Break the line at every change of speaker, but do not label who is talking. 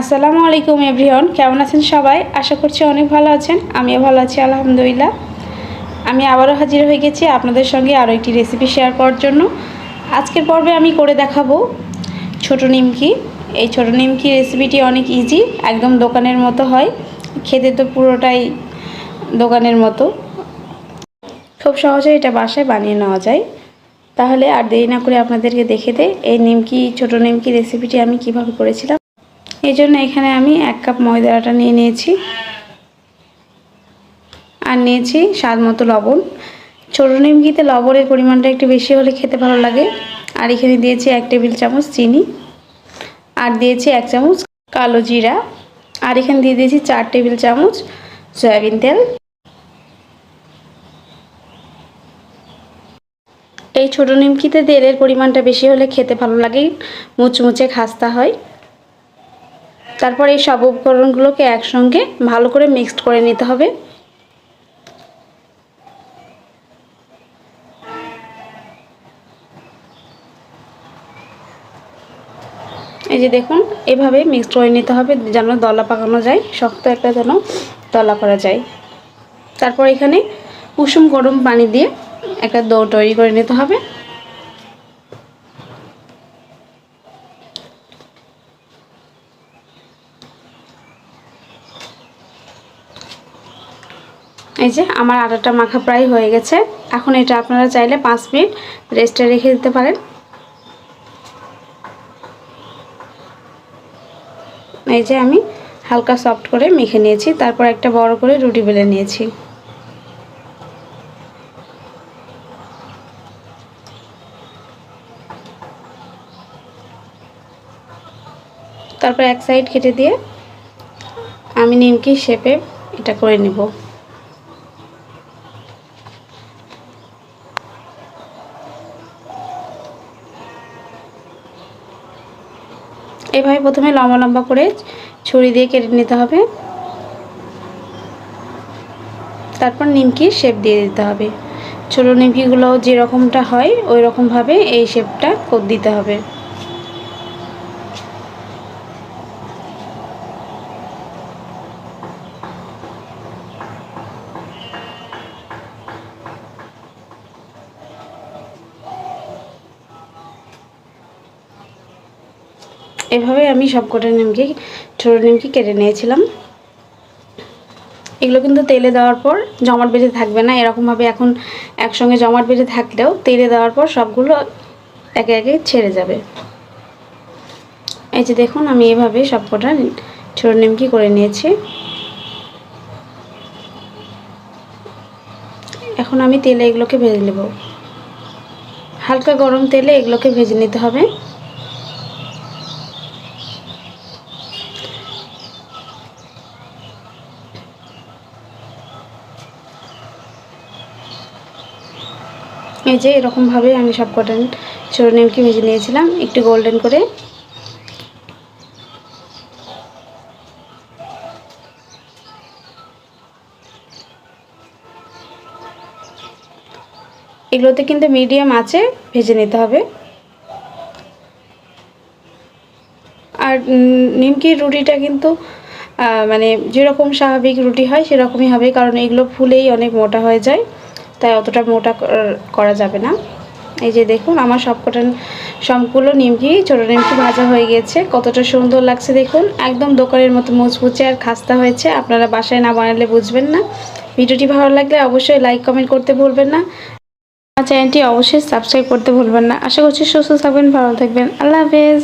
আসসালামু আলাইকুম এভরিওয়ান, কেমন আছেন সবাই? আশা করছি অনেক ভালো আছেন, আমিও ভালো আছি, আলহামদুলিল্লাহ। আমি আবারও হাজির হয়ে গেছি আপনাদের সঙ্গে আরও একটি রেসিপি শেয়ার করার জন্য। আজকের পর্বে আমি করে দেখাবো ছোট নিমকি। এই ছোট নিমকি রেসিপিটি অনেক ইজি একদম দোকানের মতো হয়। খেতে তো পুরোটাই দোকানের মতো। খুব সহজে এটা বাসায় বানিয়ে নেওয়া যায়। তাহলে আর দেরি না করে আপনাদেরকে দেখে দেয় এই নিমকি, ছোট নিমকি রেসিপিটি আমি কীভাবে করেছিলাম। এই জন্য এখানে আমি এক কাপ ময়দা আটা নিয়ে নিয়েছি। আর নিয়েছি স্বাদ মতো লবণ। ছোটো নিমকিতে লবণের পরিমাণটা একটু বেশি হলে খেতে ভালো লাগে। আর এখানে দিয়েছি এক টেবিল চামচ চিনি। আর দিয়েছি এক চামচ কালো জিরা। আর এখানে দিয়ে দিয়েছি চার টেবিল চামচ সয়াবিন তেল। এই ছোটো নিমকিতে তেলের পরিমাণটা বেশি হলে খেতে ভালো লাগে। মুচমুচে খাস্তা হয়। তারপর এই সব উপকরণগুলোকে একসঙ্গে ভালো করে মিক্সড করে নিতে হবে। এই যে দেখুন, এভাবে মিক্সড করে নিতে হবে যেন দলা পাকানো যায়, শক্ত একটা যেন দলা করা যায়। তারপর এখানে কুসুম গরম পানি দিয়ে একটা দৌ তৈরি করে নিতে হবে। এই যে আমার আটাটা মাখা প্রায় হয়ে গেছে। এখন এটা আপনারা চাইলে পাঁচ মিনিট রেস্টে রেখে দিতে পারেন। এই যে আমি হালকা সফট করে মেখে নিয়েছি, তারপর একটা বড় করে রুটি বেলে নিয়েছি। তারপর এক সাইড কেটে দিয়ে আমি নিমকি শেপে এটা করে নেব। এভাবে প্রথমে লম্বা লম্বা করে ছুরি দিয়ে কেটে নিতে হবে। তারপর নিমকি শেপ দিয়ে দিতে হবে। ছোটো নিমকিগুলো যেরকমটা হয় ওই রকমভাবে এই শেপটা দিতে হবে। এভাবে আমি সব কটা নিমকি, ছোটো নিমকি কেটে নিয়েছিলাম। এগুলো কিন্তু তেলে দেওয়ার পর জমাট বেঁধে থাকবে না। এরকমভাবে এখন একসঙ্গে জমাট বেঁধে থাকলেও তেলে দেওয়ার পর সবগুলো একে একে ছেড়ে যাবে। এই যে দেখুন, আমি এভাবে সব কটা ছোটো নিমকি করে নিয়েছি। এখন আমি তেলে এগুলোকে ভেজে নেব। হালকা গরম তেলে এগুলোকে ভেজে নিতে হবে। এই যে এরকমভাবে আমি সব কটা ছোটো নিমকি ভেজে নিয়েছিলাম, একটু গোল্ডেন করে। এগুলোতে কিন্তু মিডিয়াম আছে, ভেজে নিতে হবে। আর নিমকির রুটিটা কিন্তু মানে যেরকম স্বাভাবিক রুটি হয় সেরকমই হবে, কারণ এগুলো ফুলেই অনেক মোটা হয়ে যায়। তাই অতটা মোটা করা যাবে না। এই যে দেখুন, আমার সব সবকটা সবগুলো নিমকি, ছোটো নিমকি ভাজা হয়ে গেছে। কতটা সুন্দর লাগছে দেখুন। একদম দোকানের মতো মুচমুচে আর খাস্তা হয়েছে। আপনারা বাসায় না বানালে বুঝবেন না। ভিডিওটি ভালো লাগলে অবশ্যই লাইক, কমেন্ট করতে ভুলবেন না। আমার চ্যানেলটি অবশ্যই সাবস্ক্রাইব করতে ভুলবেন না। আশা করছি সুস্থ থাকবেন, ভালো থাকবেন। আল্লাহ হাফেজ।